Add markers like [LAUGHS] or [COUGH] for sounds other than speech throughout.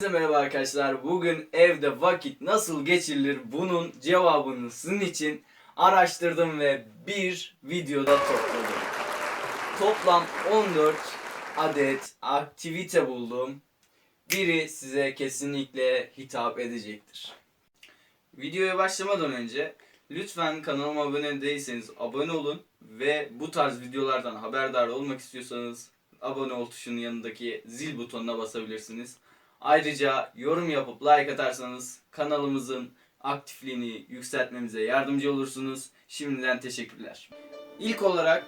Herkese merhaba arkadaşlar. Bugün evde vakit nasıl geçirilir bunun cevabını sizin için araştırdım ve bir videoda topladım. Toplam 14 adet aktivite buldum. Biri size kesinlikle hitap edecektir. Videoya başlamadan önce lütfen kanalıma abone değilseniz abone olun ve bu tarz videolardan haberdar olmak istiyorsanız abone ol tuşunun yanındaki zil butonuna basabilirsiniz. Ayrıca yorum yapıp like atarsanız kanalımızın aktifliğini yükseltmemize yardımcı olursunuz. Şimdiden teşekkürler. İlk olarak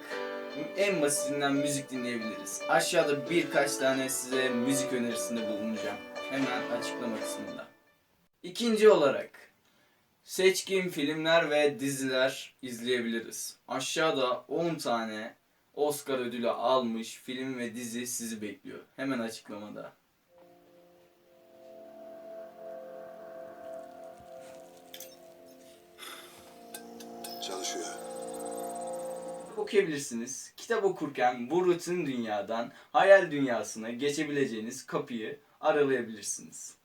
en basitinden müzik dinleyebiliriz. Aşağıda birkaç tane size müzik önerisinde bulunacağım. Hemen açıklama kısmında. İkinci olarak seçkin filmler ve diziler izleyebiliriz. Aşağıda 10 tane Oscar ödülü almış film ve dizi sizi bekliyor. Hemen açıklamada. Okuyabilirsiniz. Kitap okurken bu rutin dünyadan hayal dünyasına geçebileceğiniz kapıyı aralayabilirsiniz.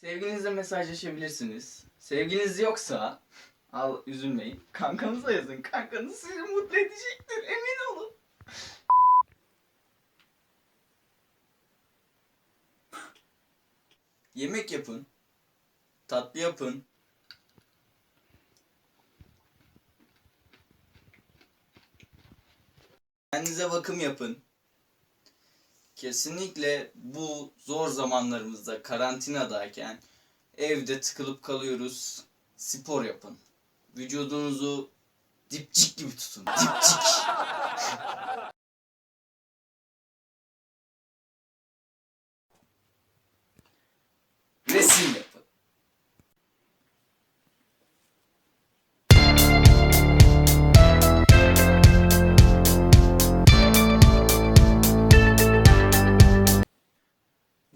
Sevgilinizle mesajlaşabilirsiniz. Sevginiz yoksa al üzülmeyin. Kankanıza yazın. Kankanız sizi mutlu edecektir. Emin olun. Yemek yapın. Tatlı yapın. Kendinize bakım yapın. Kesinlikle bu zor zamanlarımızda karantinadayken evde tıkılıp kalıyoruz. Spor yapın. Vücudunuzu dipçik gibi tutun. Dipçik.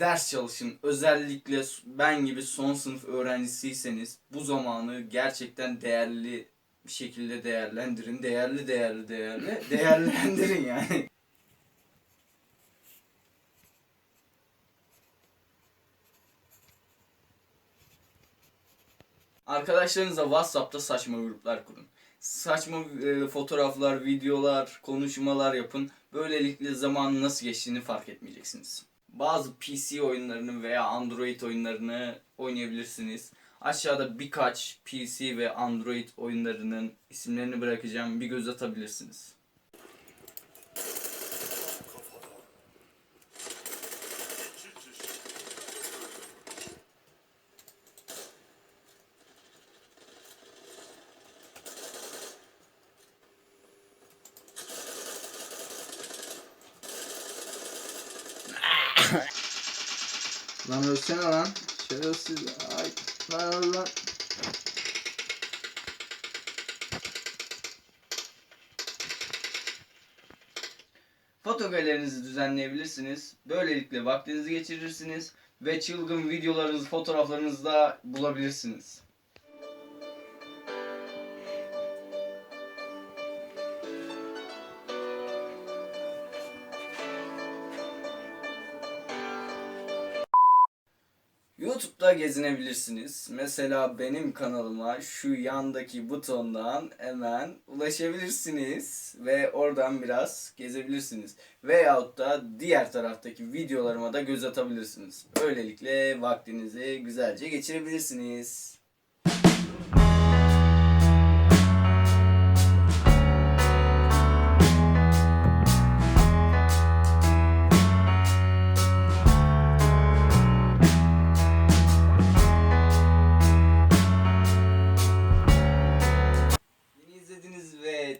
Ders çalışın. Özellikle ben gibi son sınıf öğrencisiyseniz bu zamanı gerçekten değerli bir şekilde değerlendirin. Değerli değerli değerli [LAUGHS] değerlendirin yani. Arkadaşlarınızla WhatsApp'ta saçma gruplar kurun. Saçma e, fotoğraflar, videolar, konuşmalar yapın. Böylelikle zamanın nasıl geçtiğini fark etmeyeceksiniz. Bazı PC oyunlarını veya Android oyunlarını oynayabilirsiniz. Aşağıda birkaç PC ve Android oyunlarının isimlerini bırakacağım. Bir göz atabilirsiniz. Lan ölsene lan. Şerefsiz. Ay. Lan lan. Foto galerinizi düzenleyebilirsiniz. Böylelikle vaktinizi geçirirsiniz ve çılgın videolarınızı, fotoğraflarınızı da bulabilirsiniz. YouTube'da gezinebilirsiniz. Mesela benim kanalıma şu yandaki butondan hemen ulaşabilirsiniz ve oradan biraz gezebilirsiniz. Veyahut da diğer taraftaki videolarıma da göz atabilirsiniz. Böylelikle vaktinizi güzelce geçirebilirsiniz.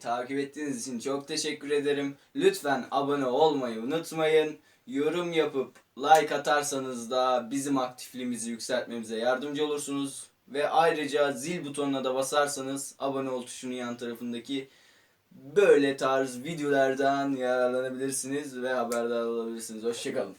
Takip ettiğiniz için çok teşekkür ederim. Lütfen abone olmayı unutmayın. Yorum yapıp like atarsanız da bizim aktifliğimizi yükseltmemize yardımcı olursunuz. Ve ayrıca zil butonuna da basarsanız abone ol tuşunun yan tarafındaki böyle tarz videolardan yararlanabilirsiniz ve haberdar olabilirsiniz. Hoşçakalın.